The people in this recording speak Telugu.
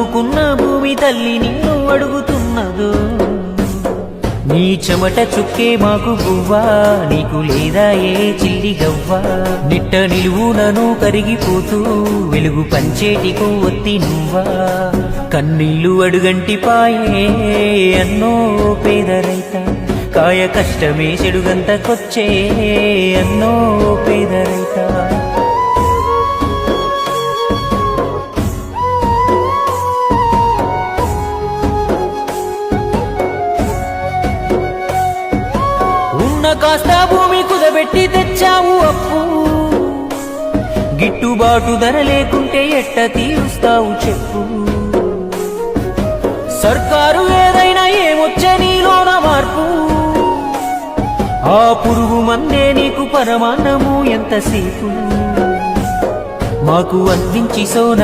నమ్ముకున్న భూమి తల్లి నిన్ను అడుగుతున్నదో. నీ చెమట చుక్కే మాకు గువ్వా నీకు లేదా ఏ చిల్లి గవ్వా. నిట్ట నిలువునను కరిగిపోతూ వెలుగు పంచేటికు ఒత్తి నువ్వా. కన్నీళ్ళు అడుగంటి పాయే అన్నో పేదరైత కాయ కష్టమే చెడుగంతకొచ్చే అన్నో పేదరైత కాస్త భూమి కుదబెట్టి తెచ్చావు అప్పు. గిట్టుబాటు ధర లేకుంటే ఎట్ట తీరుస్తావు చెప్పు. సర్కారు ఏదైనా ఏమొచ్చే నీలోన మార్పు. ఆ పురుగు మందే నీకు పరమాన్నము ఎంతసేపు. మాకు అందించి సోన